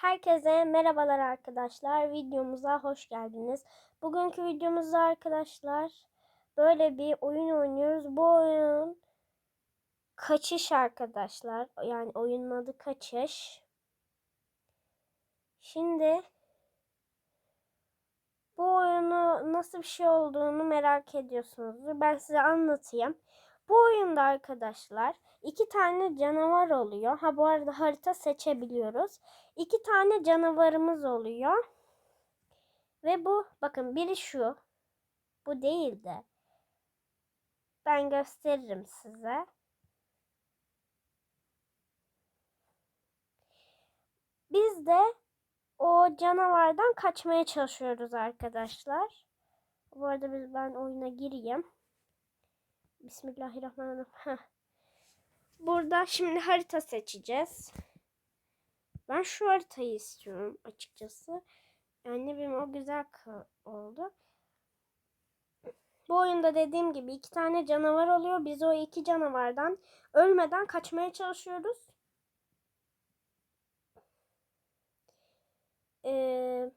Herkese merhabalar arkadaşlar. Videomuza hoş geldiniz. Bugünkü videomuzda arkadaşlar böyle bir oyun oynuyoruz. Bu oyun kaçış arkadaşlar. Yani oyunun adı kaçış. Şimdi bu oyunu nasıl bir şey olduğunu merak ediyorsunuzdur. Ben size anlatayım. Bu oyunda arkadaşlar iki tane canavar oluyor. Ha bu arada harita seçebiliyoruz. İki tane canavarımız oluyor. Ve bu bakın biri şu. Bu değil de. Ben gösteririm size. Biz de o canavardan kaçmaya çalışıyoruz arkadaşlar. Bu arada biz ben oyuna gireyim. Bismillahirrahmanirrahim. Heh. Burada şimdi harita seçeceğiz. Ben şu haritayı istiyorum açıkçası. Yani ne bileyim o güzel oldu. Bu oyunda dediğim gibi iki tane canavar oluyor. Biz o iki canavardan ölmeden kaçmaya çalışıyoruz. Ee,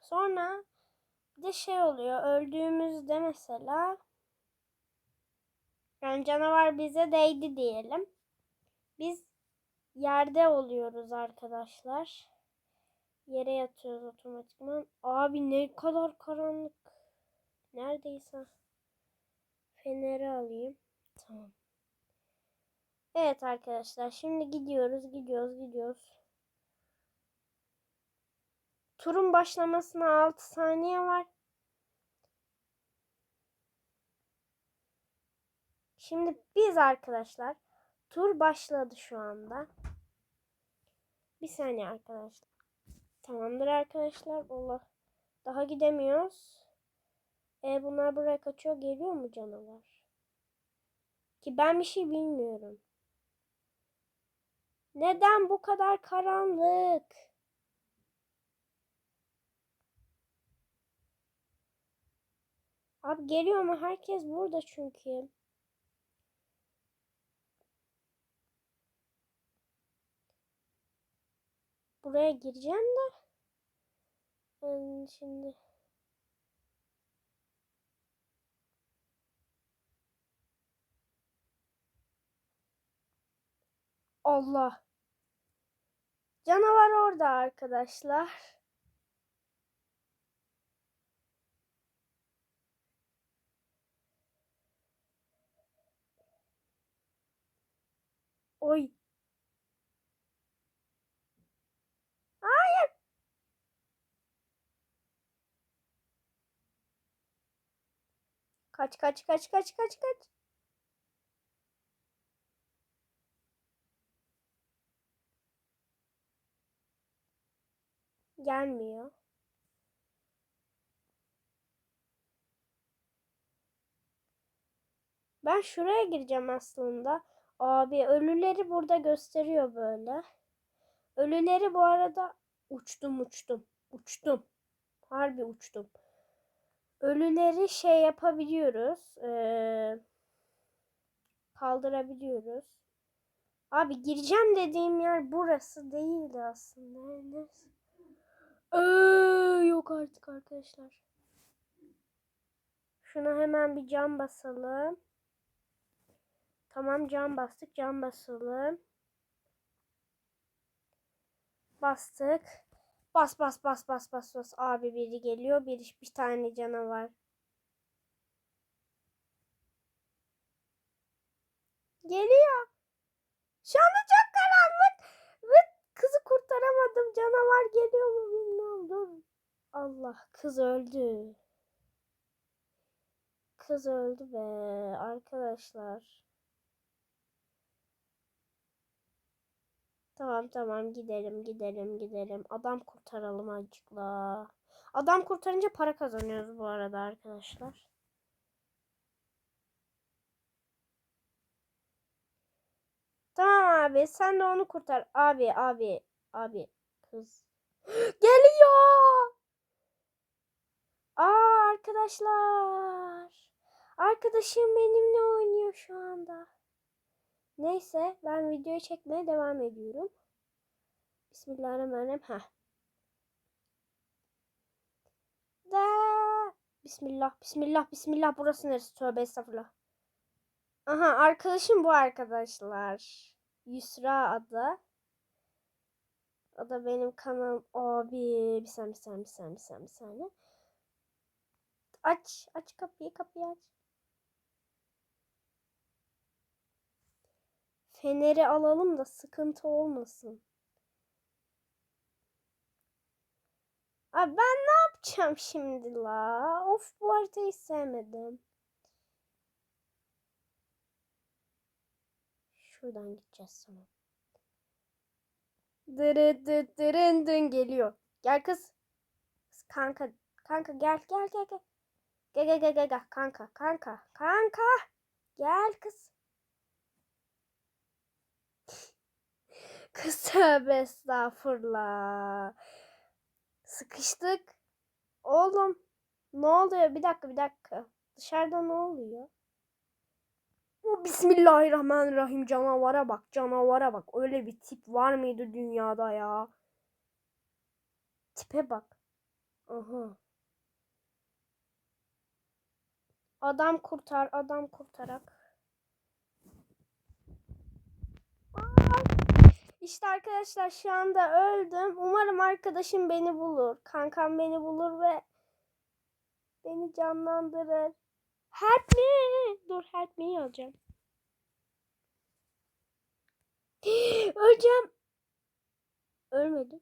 sonra bir de şey oluyor. Öldüğümüzde mesela yani canavar bize değdi diyelim. Biz yerde oluyoruz arkadaşlar. Yere yatıyoruz otomatikman. Abi ne kadar karanlık. Neredeyse. Feneri alayım. Tamam. Evet arkadaşlar şimdi gidiyoruz gidiyoruz gidiyoruz. Turun başlamasına 6 saniye var. Şimdi biz arkadaşlar tur başladı şu anda. Bir saniye arkadaşlar. Tamamdır arkadaşlar. Allah. Daha gidemiyoruz. E bunlar buraya kaçıyor. Geliyor mu canavar? Ki ben bir şey bilmiyorum. Neden bu kadar karanlık? Abi geliyor mu? Herkes burada çünkü. Buraya gireceğim de. Ben şimdi. Allah. Canavar orada arkadaşlar. Oy. Hayır. Kaç kaç kaç kaç kaç kaç. Gelmiyor. Ben şuraya gireceğim aslında. Abi ölüleri burada gösteriyor böyle. Ölüleri bu arada uçtum uçtum. Uçtum. Harbi uçtum. Ölüleri şey yapabiliyoruz. Ee, kaldırabiliyoruz. Abi gireceğim dediğim yer burası değildi aslında. Ee, yok artık arkadaşlar. Şuna hemen bir cam basalım. Tamam cam bastık. Cam basalım. Bastık. Bas bas bas bas bas bas. Abi biri geliyor. Bir, bir tane canavar. Geliyor. Şu anda çok karanlık. Kızı kurtaramadım. Canavar geliyor mu bilmiyorum. Dur. Allah kız öldü. Kız öldü be arkadaşlar. Tamam tamam gidelim gidelim gidelim. Adam kurtaralım azıcıkla. Adam kurtarınca para kazanıyoruz bu arada arkadaşlar. Tamam abi sen de onu kurtar. Abi abi abi kız. Geliyor. Aa arkadaşlar. Arkadaşım benimle oynuyor şu anda. Neyse ben videoyu çekmeye devam ediyorum. Bismillahirrahmanirrahim. Heh. Da. Bismillah, bismillah, bismillah. Burası neresi? Tövbe estağfurullah. Aha arkadaşım bu arkadaşlar. Yusra adı. O da benim kanalım. Abi bir saniye, bir saniye, bir saniye, bir saniye. Aç, aç kapıyı, kapıyı aç. Feneri alalım da sıkıntı olmasın. Abi ben ne yapacağım şimdi la? Of bu haritayı sevmedim. Şuradan gideceğiz tamam. Dırı dı dın geliyor. Gel kız. Kız Kanka. Kanka gel gel gel. Gel gel gel gel gel. Kanka kanka kanka. Gel kız. Kız tövbe estağfurullah. Sıkıştık. Oğlum. Ne oluyor? Bir dakika bir dakika. Dışarıda ne oluyor? O Bismillahirrahmanirrahim canavara bak canavara bak. Öyle bir tip var mıydı dünyada ya? Tipe bak. Aha. Adam kurtar adam kurtarak. Aa! İşte arkadaşlar şu anda öldüm. Umarım arkadaşım beni bulur. Kankam beni bulur ve beni canlandırır. Help me. Dur help me yazacağım. Öleceğim. Ölmedim.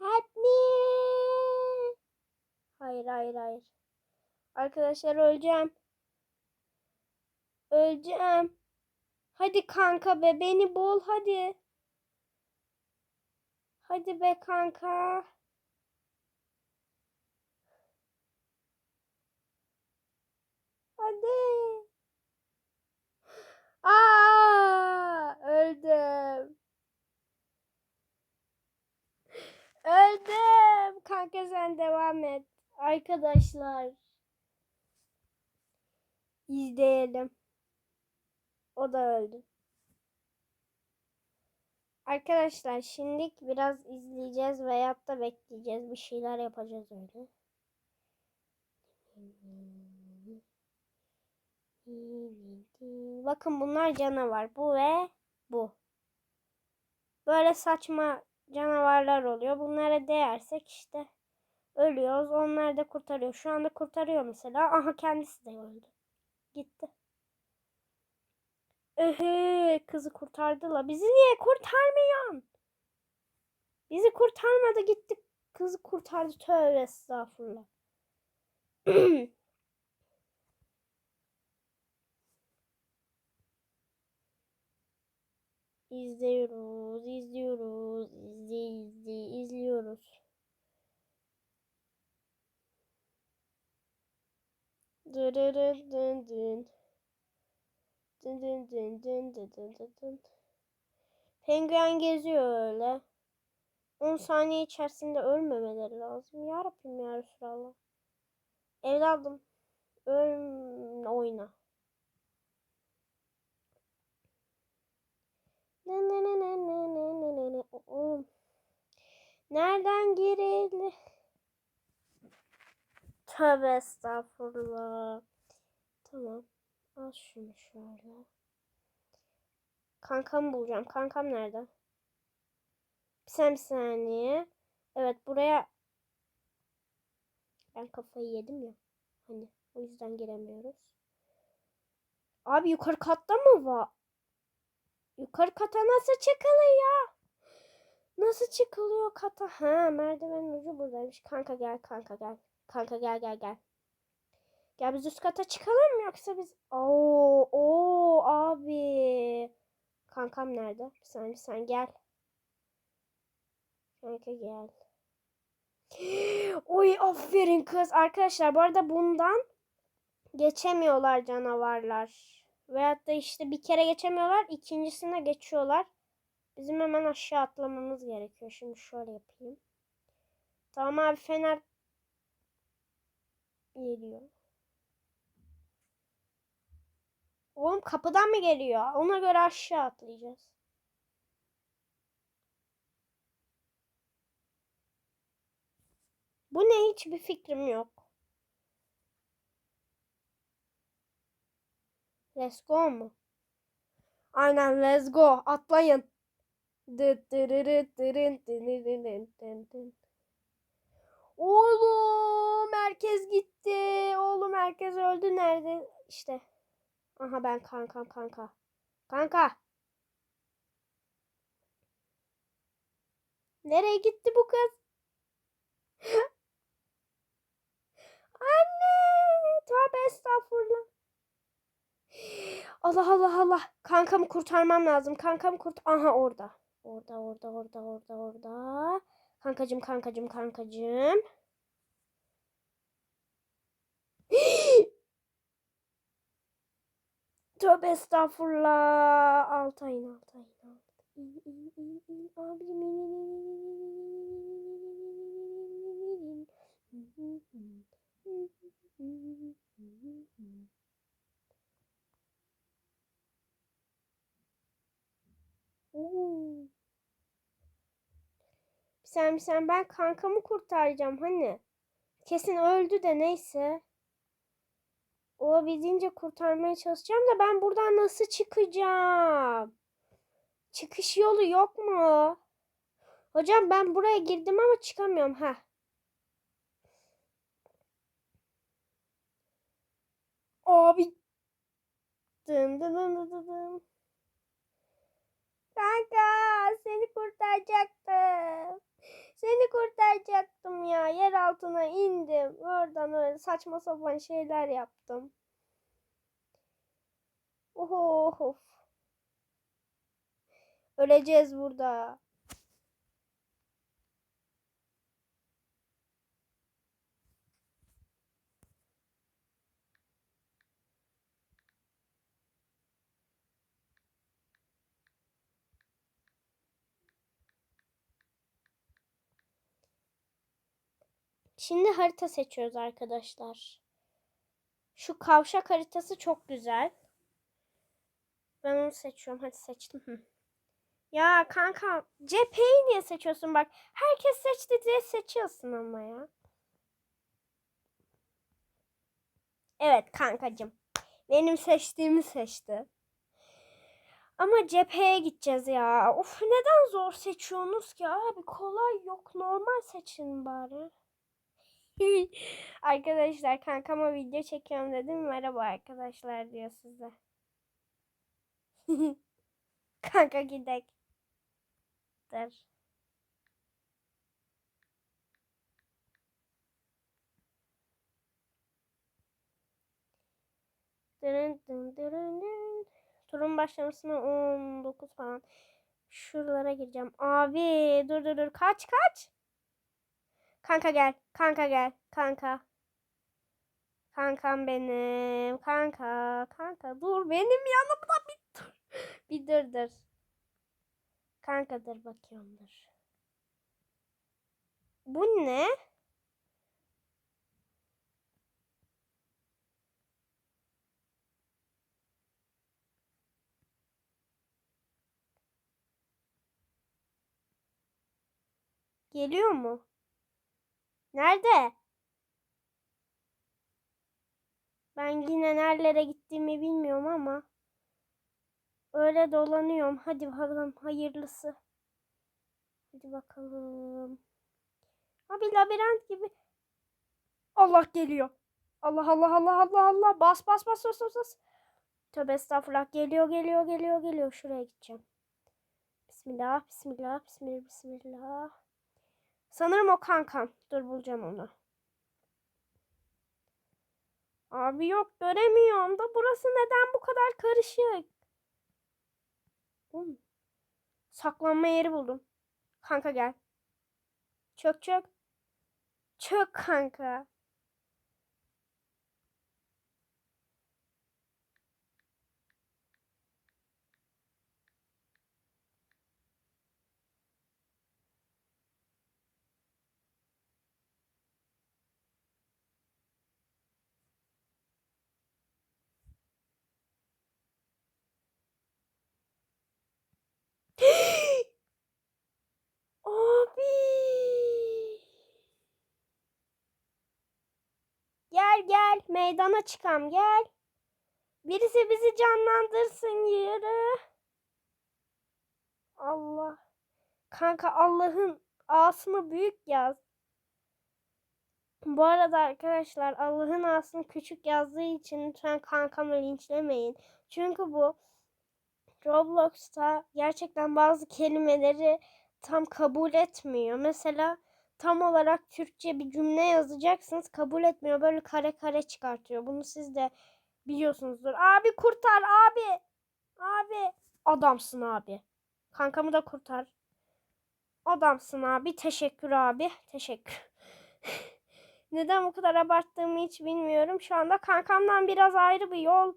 Help me. Hayır hayır hayır. Arkadaşlar öleceğim. Öleceğim. Hadi kanka be beni bul hadi. Hadi be kanka. Hadi. Aa, öldüm. Öldüm. Kanka sen devam et. Arkadaşlar. İzleyelim. O da öldü. Arkadaşlar şimdilik biraz izleyeceğiz veyahut da bekleyeceğiz. Bir şeyler yapacağız öyle. Bakın bunlar canavar. Bu ve bu. Böyle saçma canavarlar oluyor. Bunlara değersek işte ölüyoruz. Onlar da kurtarıyor. Şu anda kurtarıyor mesela. Aha kendisi de öldü. Gitti. Ehe kızı kurtardılar. Bizi niye kurtarmıyorsun? Bizi kurtarmadı gitti. Kızı kurtardı. Tövbe estağfurullah. İzliyoruz, izliyoruz, izli, izli, izliyoruz. Dırırır dın dın. Dın dın dın dın dın dın dın dın. Penguen geziyor öyle. 10 saniye içerisinde ölmemeleri lazım. Ya Rabbim ya Resulallah. Evladım öl oyna. Nereden girildi? Tövbe estağfurullah. Tamam. Al şunu şöyle. Kankamı bulacağım. Kankam nerede? Bir saniye. Evet buraya ben kafayı yedim ya. Hani o yüzden giremiyoruz. Abi yukarı katta mı var? Yukarı kata nasıl çıkılıyor? Nasıl çıkılıyor kata? Ha merdivenin ucu buradaymış. Kanka gel kanka gel. Kanka gel gel gel. Gel biz üst kata çıkalım mı yoksa biz... Oo, oo abi. Kankam nerede? Bir saniye sen gel. Kanka gel. Oy aferin kız. Arkadaşlar bu arada bundan geçemiyorlar canavarlar. Veyahut da işte bir kere geçemiyorlar. ikincisine geçiyorlar. Bizim hemen aşağı atlamamız gerekiyor. Şimdi şöyle yapayım. Tamam abi fener geliyor. Oğlum kapıdan mı geliyor? Ona göre aşağı atlayacağız. Bu ne hiçbir fikrim yok. Let's go mu? Aynen let's go. Atlayın. Oğlum herkes gitti. Oğlum herkes öldü. Nerede? İşte. Aha ben kankam kanka. Kanka. Nereye gitti bu kız? Anne. Tövbe estağfurullah. Allah Allah Allah. Kankamı kurtarmam lazım. Kankamı kurt... Aha orada. Orada orada orada orada orada. Kankacım kankacım kankacım. Tövbe estağfurullah. Altayın altayın. Sen sen ben kankamı kurtaracağım hani. Kesin öldü de neyse. Olabildiğince kurtarmaya çalışacağım da ben buradan nasıl çıkacağım? Çıkış yolu yok mu? Hocam ben buraya girdim ama çıkamıyorum ha. Abi. Dın dın dın dın dın dın. Kanka seni kurtaracaktım. Seni kurtaracaktım ya. Yer altına indim. Saçma sapan şeyler yaptım. Oho, of. Öleceğiz burada. Şimdi harita seçiyoruz arkadaşlar. Şu kavşak haritası çok güzel. Ben onu seçiyorum. Hadi seçtim. Ya kanka cepheyi niye seçiyorsun bak. Herkes seçti diye seçiyorsun ama ya. Evet kankacım. Benim seçtiğimi seçti. Ama cepheye gideceğiz ya. Of neden zor seçiyorsunuz ki abi? Kolay yok. Normal seçin bari. Arkadaşlar kankama video çekiyorum dedim. Merhaba arkadaşlar diyor size. Kanka gidek. Dur. Dırın dın dırın dın. Turun başlamasına 19 falan. Şuralara gireceğim. Abi dur dur dur. Kaç kaç. Kanka gel. Kanka gel. Kanka. Kankam benim. Kanka. Kanka dur benim yanımda bir dur. Bir dur dur. Kanka dur bakıyorum dur. Bu ne? Geliyor mu? Nerede? Ben yine nerelere gittiğimi bilmiyorum ama. Öyle dolanıyorum. Hadi bakalım hayırlısı. Hadi bakalım. Abi labirent gibi. Allah geliyor. Allah Allah Allah Allah Allah. Bas bas bas bas bas. bas. Tövbe estağfurullah. Geliyor geliyor geliyor geliyor. Şuraya gideceğim. Bismillah bismillah bismillah bismillah. Sanırım o kankam. Dur bulacağım onu. Abi yok göremiyorum da burası neden bu kadar karışık? Saklanma yeri buldum. Kanka gel. Çök çök. Çök kanka. Meydana çıkam gel. Birisi bizi canlandırsın yürü. Allah. Kanka Allah'ın A'sını büyük yaz. Bu arada arkadaşlar Allah'ın A'sını küçük yazdığı için lütfen kankamı linçlemeyin. Çünkü bu Roblox'ta gerçekten bazı kelimeleri tam kabul etmiyor. Mesela tam olarak Türkçe bir cümle yazacaksınız kabul etmiyor. Böyle kare kare çıkartıyor. Bunu siz de biliyorsunuzdur. Abi kurtar abi. Abi. Adamsın abi. Kankamı da kurtar. Adamsın abi. Teşekkür abi. Teşekkür. Neden bu kadar abarttığımı hiç bilmiyorum. Şu anda kankamdan biraz ayrı bir yol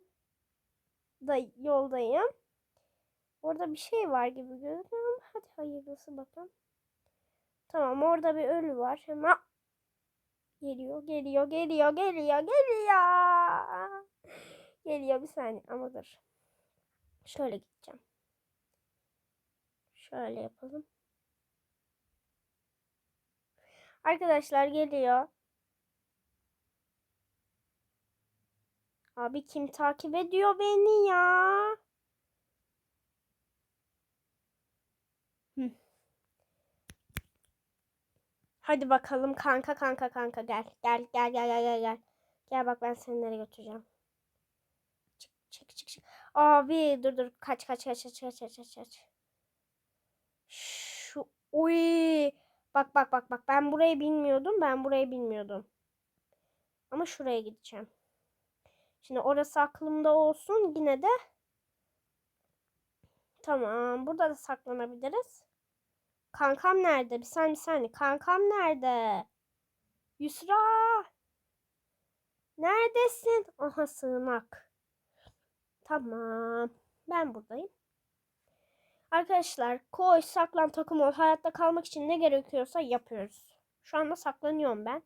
da yoldayım. Orada bir şey var gibi görünüyor hadi hayırlısı bakalım. Tamam orada bir ölü var. Hemen geliyor, geliyor, geliyor, geliyor, geliyor. Geliyor bir saniye ama dur. Şöyle gideceğim. Şöyle yapalım. Arkadaşlar geliyor. Abi kim takip ediyor beni ya? Hadi bakalım kanka kanka kanka gel. Gel gel gel gel gel gel. Gel bak ben seni nereye götüreceğim. Çık çık çık çık. Abi dur dur kaç kaç kaç kaç kaç kaç kaç. Şu uy. Bak bak bak bak ben burayı bilmiyordum. Ben burayı bilmiyordum. Ama şuraya gideceğim. Şimdi orası aklımda olsun yine de. Tamam. Burada da saklanabiliriz. Kankam nerede? Bir saniye bir saniye. Kankam nerede? Yusra. Neredesin? Aha sığınak. Tamam. Ben buradayım. Arkadaşlar koy saklan takım ol. Hayatta kalmak için ne gerekiyorsa yapıyoruz. Şu anda saklanıyorum ben.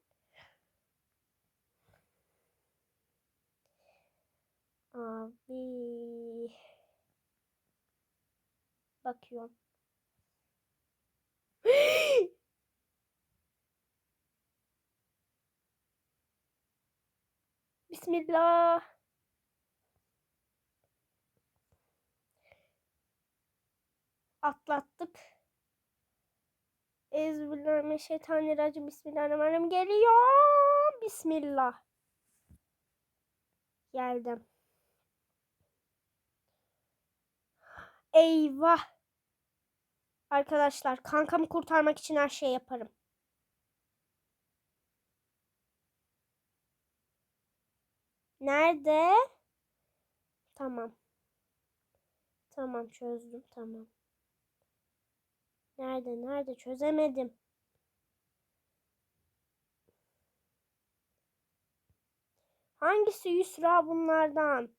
Abi. Bakıyorum. Bismillah. Atlattık. Euzubillahimineşşeytanirracim. Bismillahirrahmanirrahim. Geliyor. Bismillah. Geldim. Eyvah. Arkadaşlar kankamı kurtarmak için her şeyi yaparım. Nerede? Tamam. Tamam çözdüm tamam. Nerede nerede çözemedim. Hangisi Yusra bunlardan?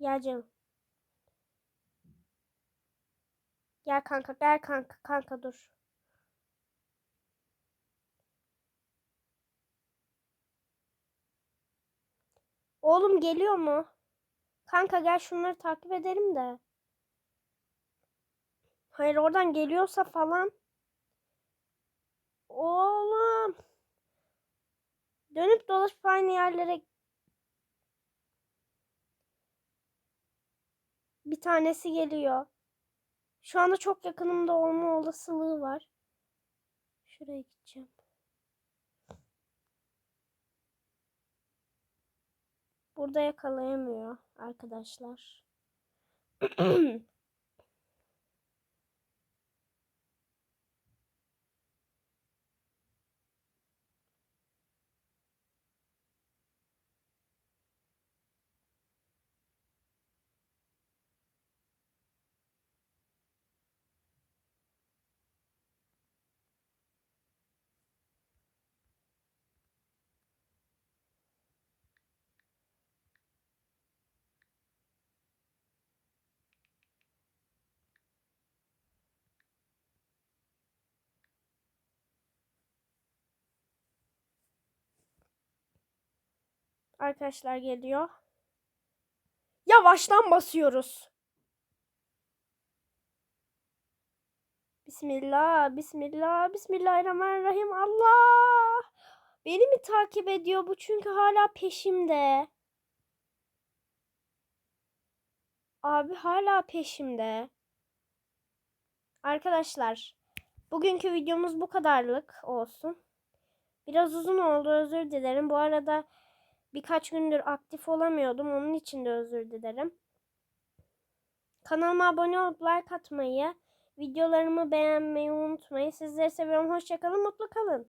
Gel canım. Gel kanka gel kanka kanka dur. Oğlum geliyor mu? Kanka gel şunları takip edelim de. Hayır oradan geliyorsa falan. Oğlum. Dönüp dolaşıp aynı yerlere bir tanesi geliyor. Şu anda çok yakınımda olma olasılığı var. Şuraya gideceğim. Burada yakalayamıyor arkadaşlar. Arkadaşlar geliyor. Yavaştan basıyoruz. Bismillah, bismillah, bismillahirrahmanirrahim. Allah! Beni mi takip ediyor bu çünkü hala peşimde. Abi hala peşimde. Arkadaşlar, bugünkü videomuz bu kadarlık olsun. Biraz uzun oldu özür dilerim. Bu arada birkaç gündür aktif olamıyordum. Onun için de özür dilerim. Kanalıma abone olup like atmayı, videolarımı beğenmeyi unutmayın. Sizleri seviyorum. Hoşçakalın, mutlu kalın.